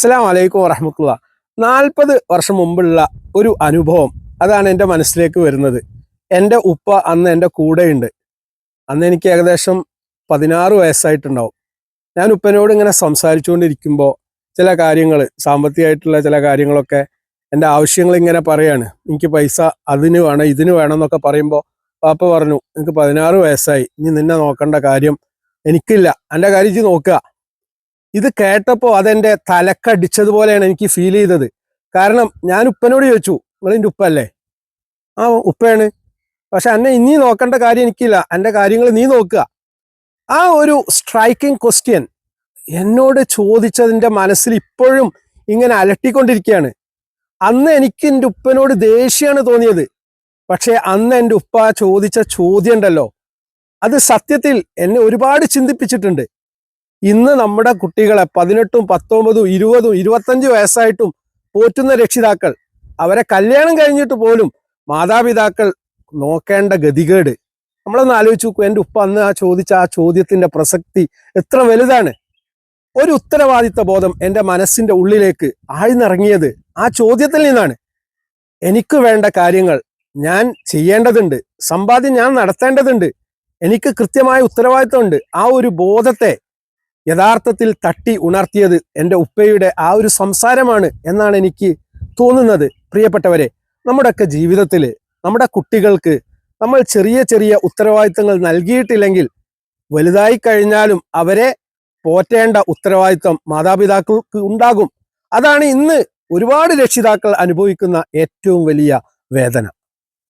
അസ്സലാം വലൈക്കും വറഹമത്തുള്ള. നാൽപ്പത് വർഷം മുമ്പുള്ള ഒരു അനുഭവം അതാണ് എന്റെ മനസ്സിലേക്ക് വരുന്നത്. എന്റെ ഉപ്പ അന്ന് എന്റെ കൂടെയുണ്ട്. അന്ന് എനിക്ക് ഏകദേശം പതിനാറ് വയസ്സായിട്ടുണ്ടാവും. ഞാൻ ഉപ്പനോട് ഇങ്ങനെ സംസാരിച്ചുകൊണ്ടിരിക്കുമ്പോൾ ചില കാര്യങ്ങൾ സാമ്പത്തികമായിട്ടുള്ള ചില കാര്യങ്ങളൊക്കെ എന്റെ ആവശ്യങ്ങൾ ഇങ്ങനെ പറയാണ്. എനിക്ക് പൈസ അതിന് വേണം ഇതിന് വേണം എന്നൊക്കെ പറയുമ്പോൾ പാപ്പ പറഞ്ഞു എനിക്ക് പതിനാറ് വയസ്സായി. ഇനി നിന്നെ നോക്കേണ്ട കാര്യം എനിക്കില്ല. എന്റെ കാര്യം നോക്കുക ഇത് കേട്ടപ്പോൾ അതെന്റെ തലക്കടിച്ചതുപോലെയാണ് എനിക്ക് ഫീൽ ചെയ്തത്. കാരണം ഞാൻ ഉപ്പനോട് ചോദിച്ചു നിങ്ങൾ എന്റെ ഉപ്പല്ലേ? ആ ഉപ്പയാണ്. പക്ഷെ എന്നെ ഇനി നോക്കേണ്ട കാര്യം എനിക്കില്ല. എന്റെ കാര്യങ്ങൾ നീ നോക്കുക. ആ ഒരു സ്ട്രൈക്കിംഗ് ക്വസ്റ്റ്യൻ എന്നോട് ചോദിച്ചതിന്റെ മനസ്സിൽ ഇപ്പോഴും ഇങ്ങനെ അലട്ടിക്കൊണ്ടിരിക്കുകയാണ്. അന്ന് എനിക്ക് എന്റെ ഉപ്പനോട് ദേഷ്യമാണ് തോന്നിയത്. പക്ഷേ അന്ന് എന്റെ ഉപ്പ ചോദിച്ച ചോദ്യം ഉണ്ടല്ലോ അത് സത്യത്തിൽ എന്നെ ഒരുപാട് ചിന്തിപ്പിച്ചിട്ടുണ്ട്. ഇന്ന് നമ്മുടെ കുട്ടികളെ പതിനെട്ടും പത്തൊമ്പതും ഇരുപതും ഇരുപത്തഞ്ച് വയസ്സായിട്ടും പോറ്റുന്ന രക്ഷിതാക്കൾ അവരെ കല്യാണം കഴിഞ്ഞിട്ട് പോലും മാതാപിതാക്കൾ നോക്കേണ്ട ഗതികേട്. നമ്മളൊന്ന് ആലോചിച്ച് നോക്കൂ എന്റെ ഉപ്പ അന്ന് ആ ചോദിച്ച ആ ചോദ്യത്തിന്റെ പ്രസക്തി എത്ര വലുതാണ്? ഒരു ഉത്തരവാദിത്ത ബോധം എന്റെ മനസ്സിന്റെ ഉള്ളിലേക്ക് ആഴ്ന്നിറങ്ങിയത് ആ ചോദ്യത്തിൽ നിന്നാണ്. എനിക്ക് വേണ്ട കാര്യങ്ങൾ ഞാൻ ചെയ്യേണ്ടതുണ്ട് സമ്പാദ്യം ഞാൻ നടത്തേണ്ടതുണ്ട് എനിക്ക് കൃത്യമായ ഉത്തരവാദിത്തമുണ്ട്. ആ ഒരു ബോധത്തെ യഥാർത്ഥത്തിൽ തട്ടി ഉണർത്തിയത് എന്റെ ഉപ്പയുടെ ആ ഒരു സംസാരമാണ് എന്നാണ് എനിക്ക് തോന്നുന്നത്. പ്രിയപ്പെട്ടവരെ നമ്മുടെയൊക്കെ ജീവിതത്തിൽ നമ്മുടെ കുട്ടികൾക്ക് നമ്മൾ ചെറിയ ചെറിയ ഉത്തരവാദിത്തങ്ങൾ നൽകിയിട്ടില്ലെങ്കിൽ വലുതായി കഴിഞ്ഞാലും അവരെ പോറ്റേണ്ട ഉത്തരവാദിത്തം മാതാപിതാക്കൾക്ക് ഉണ്ടാകും. അതാണ് ഇന്ന് ഒരുപാട് രക്ഷിതാക്കൾ അനുഭവിക്കുന്ന ഏറ്റവും വലിയ വേദന.